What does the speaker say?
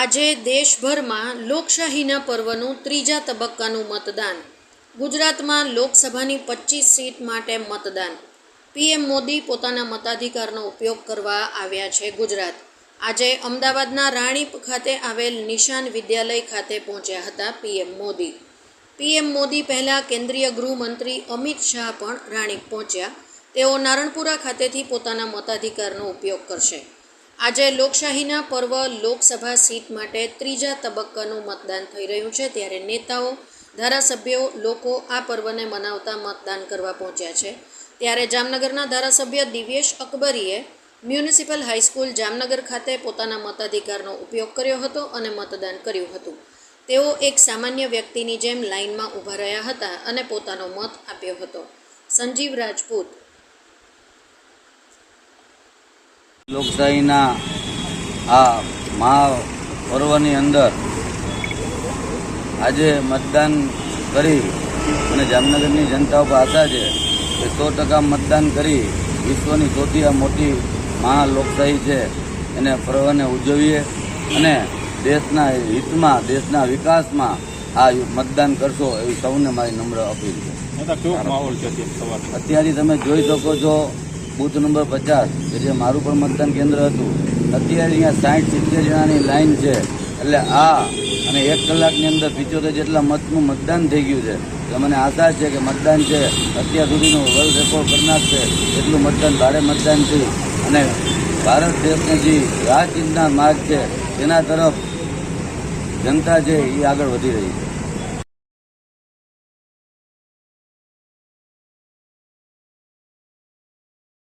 આજે દેશભરમાં લોકશાહીના પર્વનું ત્રીજા તબક્કાનું મતદાન. ગુજરાતમાં લોકસભાની પચીસ સીટ માટે મતદાન. પીએમ મોદી પોતાના મતાધિકારનો ઉપયોગ કરવા આવ્યા છે ગુજરાત. આજે અમદાવાદના રાણીપ ખાતે આવેલ નિશાન વિદ્યાલય ખાતે પહોંચ્યા હતા પીએમ મોદી. પીએમ મોદી પહેલાં કેન્દ્રીય ગૃહમંત્રી અમિત શાહ પણ રાણીપ પહોંચ્યા. તેઓ નારણપુરા ખાતેથી પોતાના મતાધિકારનો ઉપયોગ કરશે. આજે લોકશાહીના પર્વ લોકસભા સીટ માટે ત્રીજા તબક્કાનું મતદાન થઈ રહ્યું છે, ત્યારે નેતાઓ, ધારાસભ્યો, લોકો આ પર્વને મનાવતા મતદાન કરવા પહોંચ્યા છે. ત્યારે જામનગરના ધારાસભ્ય દિવ્યેશ અકબરીએ મ્યુનિસિપલ હાઈસ્કૂલ જામનગર ખાતે પોતાના મતાધિકારનો ઉપયોગ કર્યો હતો અને મતદાન કર્યું હતું. તેઓ એક સામાન્ય વ્યક્તિની જેમ લાઇનમાં ઊભા રહ્યા હતા અને પોતાનો મત આપ્યો હતો. સંજીવ રાજપૂત લોકશાહીના આ મહા પર્વની અંદર આજે મતદાન કરી અને જામનગરની જનતા ઉપર આશા છે કે સો ટકા મતદાન કરી વિશ્વની સૌથી આ મોટી મહા લોકશાહી છે. એને પર્વને ઉજવીએ અને દેશના હિતમાં દેશના વિકાસમાં આ મતદાન કરશો એવી સૌને મારી નમ્ર અપીલ છે. અત્યારે તમે જોઈ શકો છો બૂથ નંબર પચાસ, કે જે મારું પણ મતદાન કેન્દ્ર હતું. અત્યારે અહીંયા સાઠ સિત્તેર જણાની લાઈન છે. એટલે આ અને એક કલાકની અંદર પિચોતેર જેટલા મતનું મતદાન થઈ ગયું છે. તો મને આશા છે કે મતદાન છે, અત્યાર સુધીનું વર્લ્ડ રેકોર્ડ કરનાર છે, એટલું મતદાન, ભારે મતદાન છે. અને ભારત દેશને જે ચિંતા માર્ગ છે, તેના તરફ જનતા છે એ આગળ વધી રહી છે.